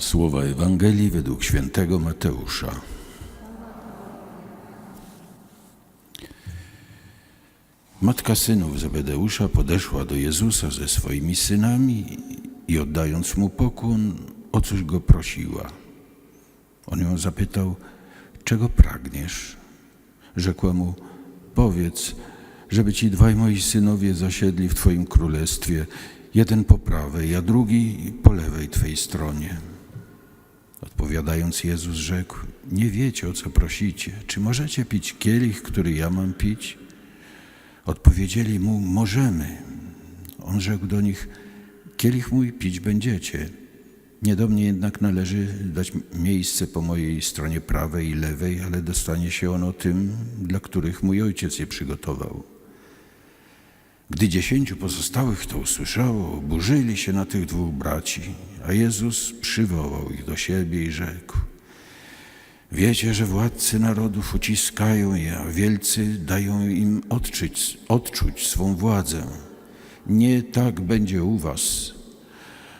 Słowa Ewangelii według świętego Mateusza. Matka synów Zebedeusza podeszła do Jezusa ze swoimi synami i oddając mu pokłon, o coś go prosiła. On ją zapytał, czego pragniesz? Rzekła mu, powiedz, żeby ci dwaj moi synowie zasiedli w Twoim królestwie, jeden po prawej, a drugi po lewej Twej stronie. Odpowiadając Jezus rzekł, nie wiecie o co prosicie, czy możecie pić kielich, który ja mam pić? Odpowiedzieli mu, możemy. On rzekł do nich, kielich mój pić będziecie. Nie do mnie jednak należy dać miejsce po mojej stronie prawej i lewej, ale dostanie się ono tym, dla których mój ojciec je przygotował. Gdy dziesięciu pozostałych to usłyszało, oburzyli się na tych dwóch braci, a Jezus przywołał ich do siebie i rzekł: Wiecie, że władcy narodów uciskają je, a wielcy dają im odczuć, odczuć swą władzę. Nie tak będzie u was.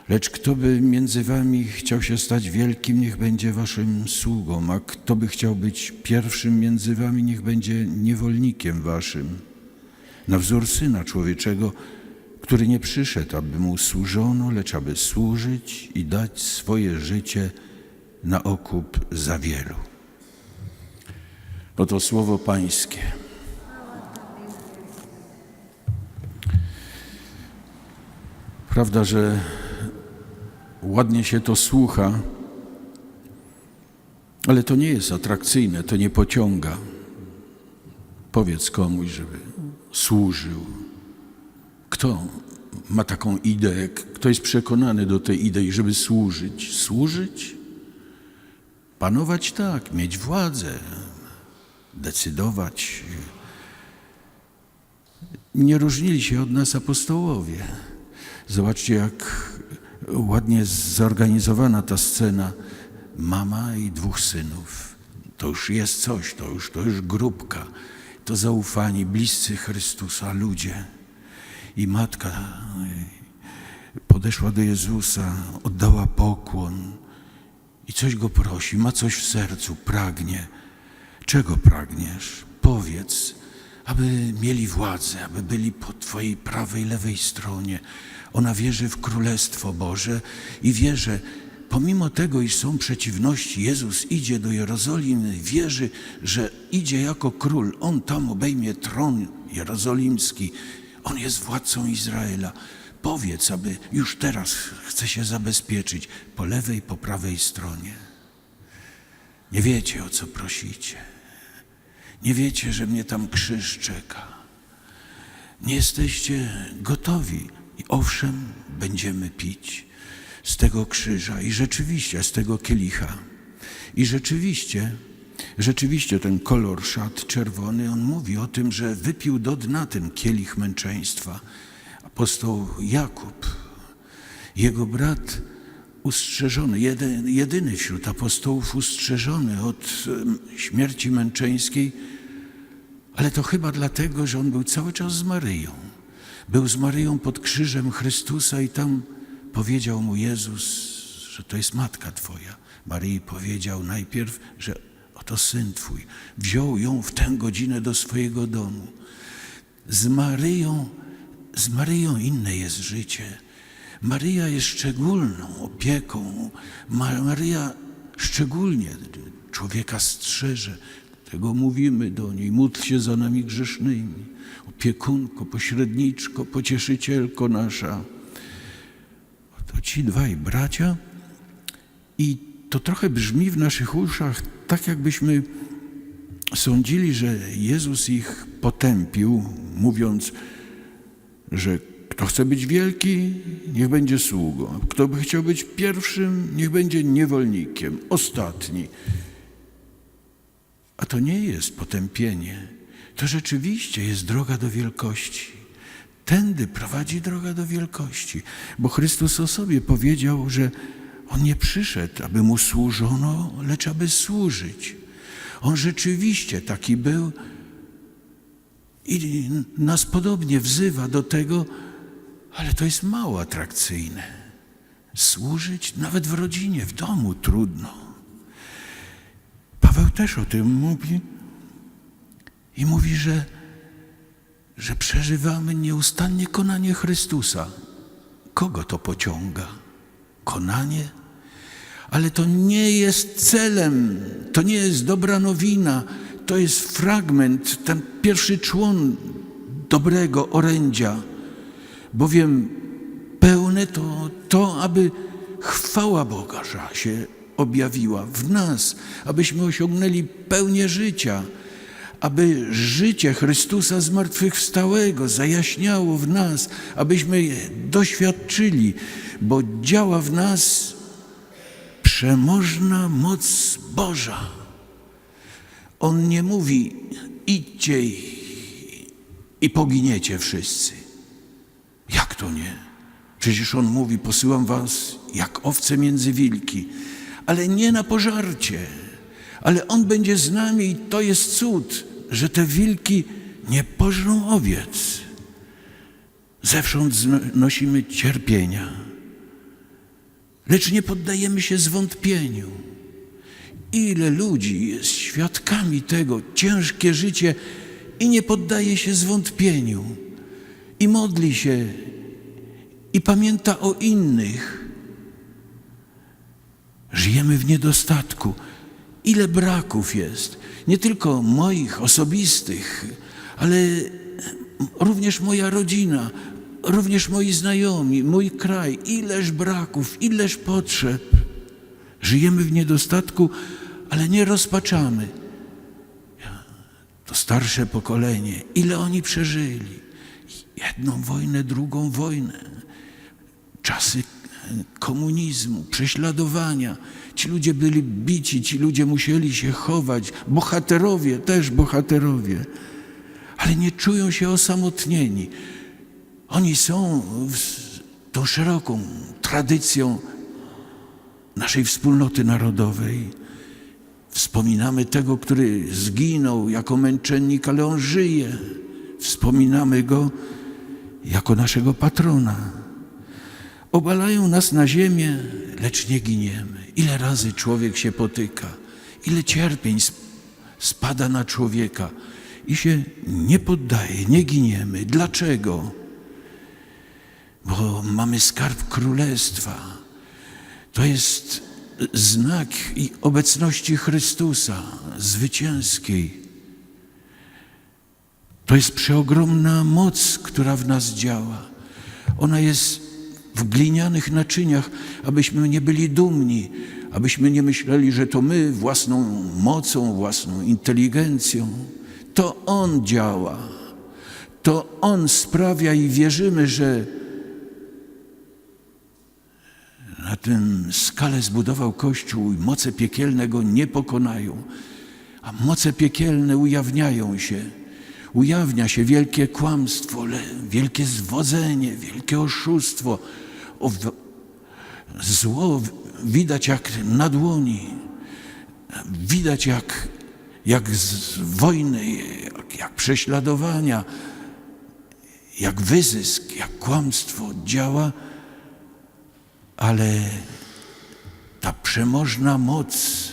Lecz kto by między wami chciał się stać wielkim, niech będzie waszym sługą, a kto by chciał być pierwszym między wami, niech będzie niewolnikiem waszym. Na wzór Syna Człowieczego, który nie przyszedł, aby mu służono, lecz aby służyć i dać swoje życie na okup za wielu. Oto słowo Pańskie. Prawda, że ładnie się to słucha, ale to nie jest atrakcyjne, to nie pociąga. Powiedz komuś, żeby służył. Kto ma taką ideę? Kto jest przekonany do tej idei, żeby służyć? Służyć? Panować tak, mieć władzę, decydować. Nie różnili się od nas apostołowie. Zobaczcie, jak ładnie zorganizowana ta scena. Mama i dwóch synów. To już jest coś, to już, to już grupka. To zaufani, bliscy Chrystusa ludzie. I matka podeszła do Jezusa, oddała pokłon i coś go prosi, ma coś w sercu, pragnie. Czego pragniesz? Powiedz, aby mieli władzę, aby byli po Twojej prawej, lewej stronie. Ona wierzy w Królestwo Boże i wie, że pomimo tego, iż są przeciwności, Jezus idzie do Jerozolimy, wierzy, że idzie jako król. On tam obejmie tron jerozolimski. On jest władcą Izraela. Powiedz, aby już teraz chce się zabezpieczyć po lewej, po prawej stronie. Nie wiecie, o co prosicie. Nie wiecie, że mnie tam krzyż czeka. Nie jesteście gotowi. I owszem, będziemy pić z tego krzyża i rzeczywiście z tego kielicha. I rzeczywiście, rzeczywiście ten kolor szat czerwony, on mówi o tym, że wypił do dna ten kielich męczeństwa. Apostoł Jakub, jego brat ustrzeżony, jedyny wśród apostołów ustrzeżony od śmierci męczeńskiej, ale to chyba dlatego, że on był cały czas z Maryją. Był z Maryją pod krzyżem Chrystusa i tam powiedział mu Jezus, że to jest matka Twoja. Maryi powiedział najpierw, że oto syn Twój. Wziął ją w tę godzinę do swojego domu. Z Maryją, z Maryją inne jest życie. Maryja jest szczególną opieką. Maryja szczególnie człowieka strzeże. Tego mówimy do niej. Módl się za nami grzesznymi. Opiekunko, pośredniczko, pocieszycielko nasza. To ci dwaj bracia i to trochę brzmi w naszych uszach tak, jakbyśmy sądzili, że Jezus ich potępił, mówiąc, że kto chce być wielki, niech będzie sługą. Kto by chciał być pierwszym, niech będzie niewolnikiem, ostatni. A to nie jest potępienie. To rzeczywiście jest droga do wielkości. Tędy prowadzi droga do wielkości, bo Chrystus o sobie powiedział, że On nie przyszedł, aby Mu służono, lecz aby służyć. On rzeczywiście taki był i nas podobnie wzywa do tego, ale to jest mało atrakcyjne. Służyć nawet w rodzinie, w domu trudno. Paweł też o tym mówi i mówi, że, że przeżywamy nieustannie konanie Chrystusa. Kogo to pociąga? Konanie? Ale to nie jest celem, to nie jest dobra nowina, to jest fragment, ten pierwszy człon dobrego orędzia, bowiem pełne to to, aby chwała Boga się objawiła w nas, abyśmy osiągnęli pełnię życia, aby życie Chrystusa zmartwychwstałego zajaśniało w nas, abyśmy je doświadczyli, bo działa w nas przemożna moc Boża. On nie mówi idźcie i, poginiecie wszyscy. Jak to nie? Przecież on mówi posyłam was jak owce między wilki, ale nie na pożarcie. Ale on będzie z nami i to jest cud, że te wilki nie pożrą owiec. Zewsząd nosimy cierpienia, lecz nie poddajemy się zwątpieniu. Ile ludzi jest świadkami tego, ciężkie życie i nie poddaje się zwątpieniu, i modli się, i pamięta o innych. Żyjemy w niedostatku. Ile braków jest, nie tylko moich osobistych, ale również moja rodzina, również moi znajomi, mój kraj. Ileż braków, ileż potrzeb. Żyjemy w niedostatku, ale nie rozpaczamy. To starsze pokolenie, ile oni przeżyli. Jedną wojnę, drugą wojnę. Czasy komunizmu, prześladowania. Ci ludzie byli bici, ci ludzie musieli się chować. Bohaterowie, też bohaterowie. Ale nie czują się osamotnieni. Oni są tą szeroką tradycją naszej wspólnoty narodowej. Wspominamy tego, który zginął jako męczennik, ale on żyje. Wspominamy go jako naszego patrona. Obalają nas na ziemię, lecz nie giniemy. Ile razy człowiek się potyka, ile cierpień spada na człowieka i się nie poddaje, nie giniemy. Dlaczego? Bo mamy skarb królestwa. To jest znak i obecności Chrystusa zwycięskiej. To jest przeogromna moc, która w nas działa. Ona jest w glinianych naczyniach, abyśmy nie byli dumni, abyśmy nie myśleli, że to my własną mocą, własną inteligencją. To On działa. To On sprawia i wierzymy, że na tym skale zbudował Kościół i moce piekielne go nie pokonają, a moce piekielne ujawniają się. Ujawnia się wielkie kłamstwo, wielkie zwodzenie, wielkie oszustwo. Zło widać jak na dłoni, widać jak, jak z wojny, jak, jak prześladowania, jak wyzysk, jak kłamstwo działa ale ta przemożna moc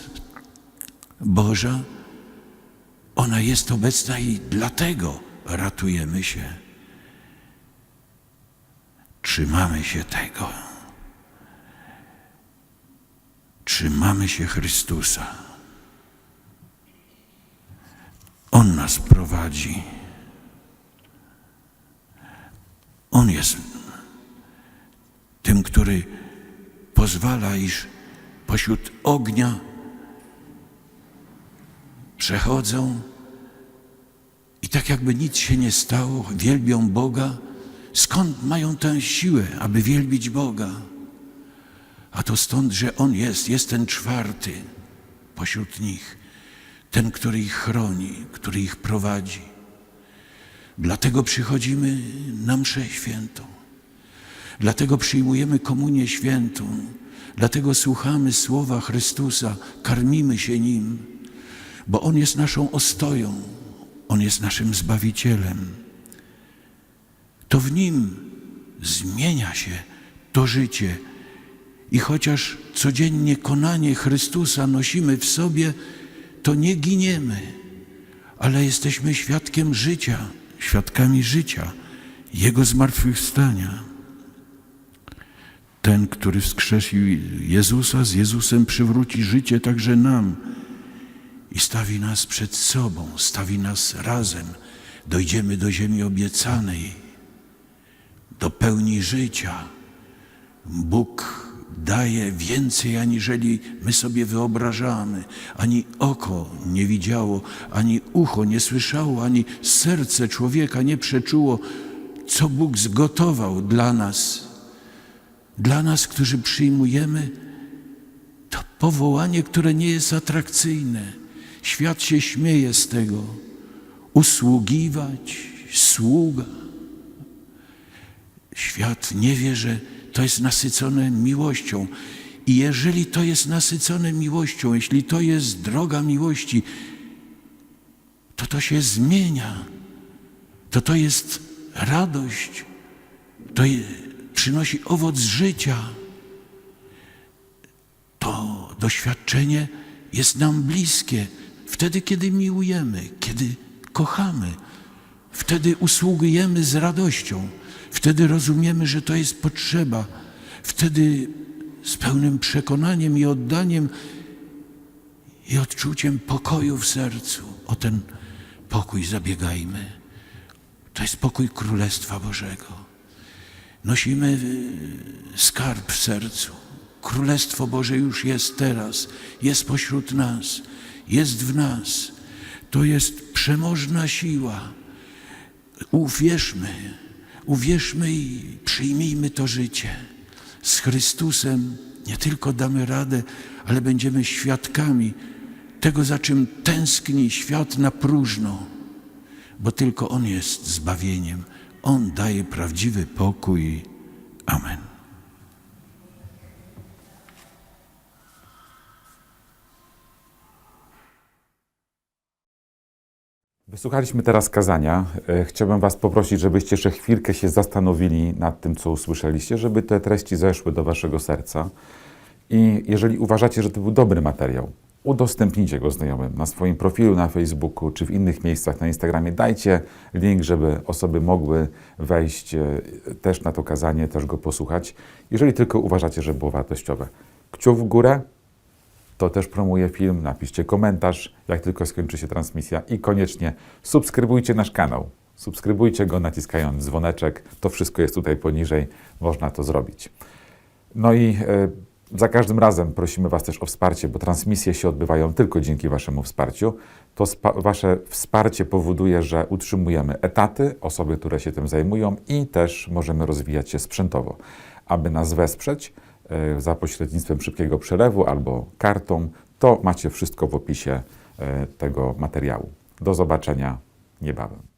Boża, ona jest obecna i dlatego ratujemy się. Trzymamy się tego. Trzymamy się Chrystusa. On nas prowadzi. On jest tym, który pozwala, iż pośród ognia przechodzą i tak jakby nic się nie stało, wielbią Boga. Skąd mają tę siłę, aby wielbić Boga? A to stąd, że On jest, jest ten czwarty pośród nich, ten, który ich chroni, który ich prowadzi. Dlatego przychodzimy na mszę świętą. Dlatego przyjmujemy komunię świętą, dlatego słuchamy słowa Chrystusa, karmimy się Nim, bo On jest naszą ostoją, On jest naszym Zbawicielem. To w Nim zmienia się to życie I chociaż codziennie konanie Chrystusa nosimy w sobie, to nie giniemy, ale jesteśmy świadkiem życia, świadkami życia, Jego zmartwychwstania. Ten, który wskrzesił Jezusa, z Jezusem przywróci życie także nam i stawi nas przed sobą, stawi nas razem. Dojdziemy do ziemi obiecanej, do pełni życia. Bóg daje więcej, aniżeli my sobie wyobrażamy. Ani oko nie widziało, ani ucho nie słyszało, ani serce człowieka nie przeczuło, co Bóg zgotował dla nas. Dla nas, którzy przyjmujemy to powołanie, które nie jest atrakcyjne. Świat się śmieje z tego. Usługiwać, sługa. Świat nie wie, że to jest nasycone miłością. I jeżeli to jest nasycone miłością, jeśli to jest droga miłości, to to się zmienia. To to jest radość. To je, przynosi owoc życia. To doświadczenie jest nam bliskie wtedy, kiedy miłujemy, kiedy kochamy. Wtedy usługujemy z radością. Wtedy rozumiemy, że to jest potrzeba. Wtedy z pełnym przekonaniem i oddaniem i odczuciem pokoju w sercu. O ten pokój zabiegajmy. To jest pokój Królestwa Bożego. Nosimy y, skarb w sercu. Królestwo Boże już jest teraz, jest pośród nas, jest w nas. To jest przemożna siła. Uwierzmy, uwierzmy i przyjmijmy to życie. Z Chrystusem nie tylko damy radę, ale będziemy świadkami tego, za czym tęskni świat na próżno, bo tylko On jest zbawieniem. On daje prawdziwy pokój. Amen. Wysłuchaliśmy teraz kazania. E, Chciałbym Was poprosić, żebyście jeszcze chwilkę się zastanowili nad tym, co usłyszeliście, żeby te treści zeszły do Waszego serca. I jeżeli uważacie, że to był dobry materiał, udostępnijcie go znajomym na swoim profilu na Facebooku czy w innych miejscach na Instagramie. Dajcie link, żeby osoby mogły wejść e, też na to kazanie, też go posłuchać. Jeżeli tylko uważacie, że było wartościowe. Kciuk w górę, to też promuję film. Napiszcie komentarz, jak tylko skończy się transmisja i koniecznie subskrybujcie nasz kanał. Subskrybujcie go naciskając dzwoneczek. To wszystko jest tutaj poniżej, można to zrobić. No i e, za każdym razem prosimy Was też o wsparcie, bo transmisje się odbywają tylko dzięki Waszemu wsparciu. To Wasze wsparcie powoduje, że utrzymujemy etaty, osoby, które się tym zajmują i też możemy rozwijać się sprzętowo. Aby nas wesprzeć za pośrednictwem szybkiego przelewu albo kartą, to macie wszystko w opisie e, tego materiału. Do zobaczenia niebawem.